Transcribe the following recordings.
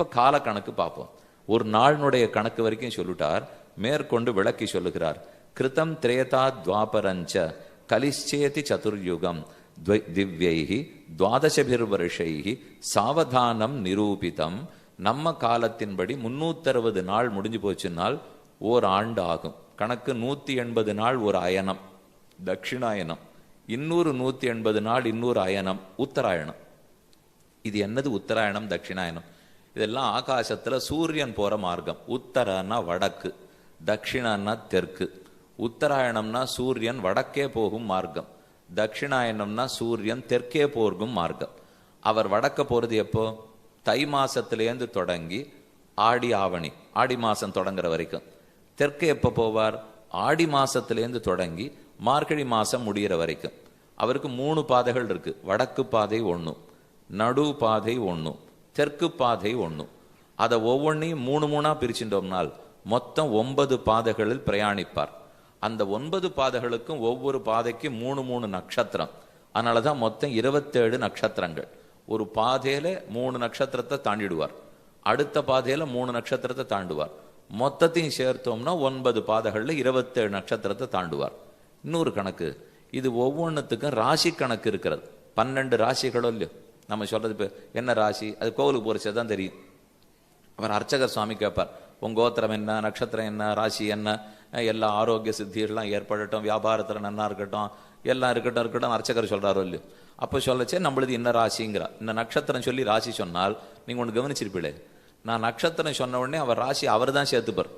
இப்ப கால கணக்கு பார்ப்போம். ஒரு நாளினுடைய கணக்கு வரைக்கும் சொல்லிட்டார். மேற்கொண்டு விளக்கி சொல்லுகிறார். கிருதம் திரேதா துவாபரஞ்ச கலிச்சேதி சதுர்யுகம் திவ்யைகி திவ்யைஹி துவாதசபிர் சாவதானம் நிரூபிதம். நம்ம காலத்தின்படி முன்னூத்தறுபது நாள் முடிஞ்சு போச்சுன்னால் ஓர் ஆண்டு ஆகும் கணக்கு நூத்தி எண்பது நாள் ஒரு அயனம். தட்சிணாயனம். இன்னொரு நூத்தி எண்பது நாள் இன்னொரு அயனம். உத்தராயணம். இது என்னது உத்தராயணம் தட்சிணாயனம் இதெல்லாம் ஆகாசத்தில் சூரியன் போகிற மார்க்கம். உத்தரன்னா வடக்கு தட்சிணன்னா தெற்கு. உத்தராயணம்னா சூரியன் வடக்கே போகும் மார்க்கம். தட்சிணாயனம்னா சூரியன் தெற்கே போகும் மார்க்கம். அவர் வடக்க போகிறது எப்போ? தை மாசத்திலேருந்து தொடங்கி ஆடி ஆவணி ஆடி மாதம் தொடங்குற வரைக்கும். தெற்கு எப்போ போவார்? ஆடி மாதத்துலேருந்து தொடங்கி மார்கழி மாதம் முடியிற வரைக்கும். அவருக்கு மூணு பாதைகள் இருக்குது வடக்கு பாதை ஒன்று நடு பாதை ஒன்று தெற்கு பாதை ஒண்ணு. அதை ஒவ்வொன்றையும் மூணு மூணா பிரிச்சுட்டோம்னால் மொத்தம் ஒன்பது பாதைகளில் பிரயாணிப்பார். அந்த ஒன்பது பாதைகளுக்கும் ஒவ்வொரு பாதைக்கும் மூணு மூணு நட்சத்திரம். அதனாலதான் மொத்தம் இருபத்தேழு நட்சத்திரங்கள். ஒரு பாதையில மூணு நட்சத்திரத்தை தாண்டிடுவார். அடுத்த பாதையில மூணு நட்சத்திரத்தை தாண்டுவார். மொத்தத்தையும் சேர்த்தோம்னா ஒன்பது பாதைகள்ல இருபத்தேழு நட்சத்திரத்தை தாண்டுவார். இன்னொரு கணக்கு இது ஒவ்வொன்றுத்துக்கும் ராசி கணக்கு இருக்கிறது. பன்னெண்டு ராசிகளோ இல்லையோ? நம்ம சொல்றது இப்போ என்ன ராசி? அது கோவிலுக்கு போறச்சே தான் தெரியும். அவர் அர்ச்சகர் சுவாமி கேட்பார் உன் கோத்திரம் என்ன நட்சத்திரம் என்ன ராசி என்ன எல்லா ஆரோக்கிய சித்திகள்லாம் ஏற்படட்டும் வியாபாரத்துல நல்லா இருக்கட்டும் எல்லாம் இருக்கட்டும் இருக்கட்டும் அர்ச்சகர் சொல்கிறாரோ இல்லையோ. அப்போ சொல்லச்சே நம்மளுது என்ன ராசிங்கிறா. இந்த நட்சத்திரம் சொல்லி ராசி சொன்னால் நீங்கள் ஒன்று கவனிச்சிருப்பீளே நான் நட்சத்திரம் சொன்ன உடனே அவர் ராசி அவர் தான் சேர்த்துப்பார்.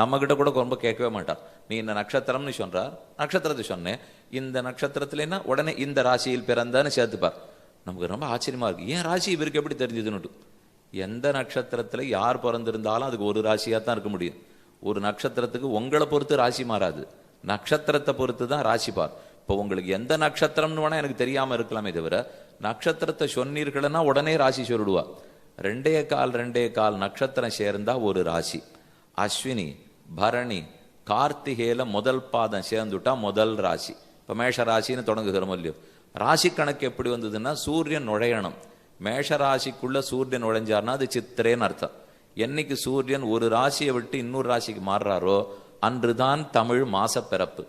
நம்மக்கிட்ட கூட ரொம்ப கேட்கவே மாட்டார். நீ இந்த நட்சத்திரம்னு சொல்கிறார் நட்சத்திரத்தை சொன்னேன். இந்த நட்சத்திரத்துலன்னா உடனே இந்த ராசியில் பிறந்தான்னு சேர்த்துப்பார். நமக்கு ரொம்ப ஆச்சரியமா இருக்கு. ஏன் ராசி இவருக்கு எப்படி தெரிஞ்சதுன்னுட்டு. எந்த நட்சத்திரத்தில் யார் பிறந்திருந்தாலும் அதுக்கு ஒரு ராசியாக தான் இருக்க முடியும். ஒரு நட்சத்திரத்துக்கு உங்களை பொறுத்து ராசி மாறாது. நட்சத்திரத்தை பொறுத்து தான் ராசி பார். இப்போ உங்களுக்கு எந்த நட்சத்திரம்னு வேணால் எனக்கு தெரியாமல் இருக்கலாமே தவிர நட்சத்திரத்தை சொன்னீர்கள்னா உடனே ராசி சொல்லிடுவா. ரெண்டே கால் ரெண்டே கால் நட்சத்திரம் சேர்ந்தா ஒரு ராசி. அஸ்வினி பரணி கார்த்திகேல முதல் பாதம் சேர்ந்துட்டா முதல் ராசி. இப்போ மேஷ ராசின்னு தொடங்குகிறோம் இல்லையோ? ராசி கணக்கு எப்படி வந்ததுன்னா சூரியன் நுழையணும். மேஷ ராசிக்குள்ளே சூரியன் நுழைஞ்சார்னா அது சித்திரேன்னு அர்த்தம். என்னைக்கு சூரியன் ஒரு ராசியை விட்டு இன்னொரு ராசிக்கு மாறுறாரோ அன்றுதான் தமிழ் மாசப்பிறப்பு.